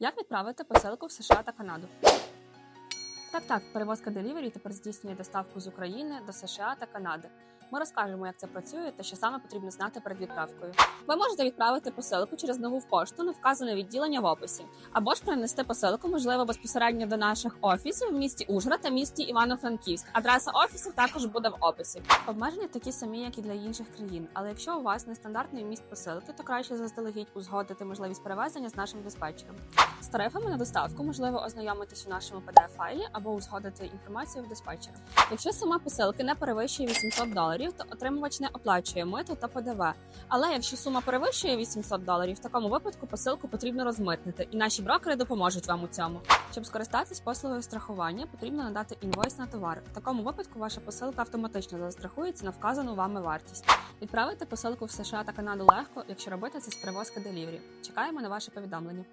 Як відправити посилку в США та Канаду? Так, так, перевозка Delivery тепер здійснює доставку з України до США та Канади. Ми розкажемо, як це працює та що саме потрібно знати перед відправкою. Ви можете відправити посилку через нову пошту на вказане відділення в описі, або ж принести посилку, можливо, безпосередньо до наших офісів в місті Ужгород та місті Івано-Франківськ. Адреса офісів також буде в описі. Обмеження такі самі, як і для інших країн. Але якщо у вас нестандартний вміст посилки, то краще заздалегідь узгодити можливість перевезення з нашим диспетчером. З тарифами на доставку можливо ознайомитись у нашому pdf файлі або узгодити інформацію в диспетчера. Якщо сума посилки не перевищує 800 доларів, то отримувач не оплачує мито та ПДВ. Але якщо сума перевищує 800 доларів, в такому випадку посилку потрібно розмитнити, і наші брокери допоможуть вам у цьому. Щоб скористатись послугою страхування, потрібно надати інвойс на товар. В такому випадку ваша посилка автоматично застрахується на вказану вами вартість. Відправити посилку в США та Канаду легко, якщо робити це з перевозки Delivery. Чекаємо на ваше повідомлення.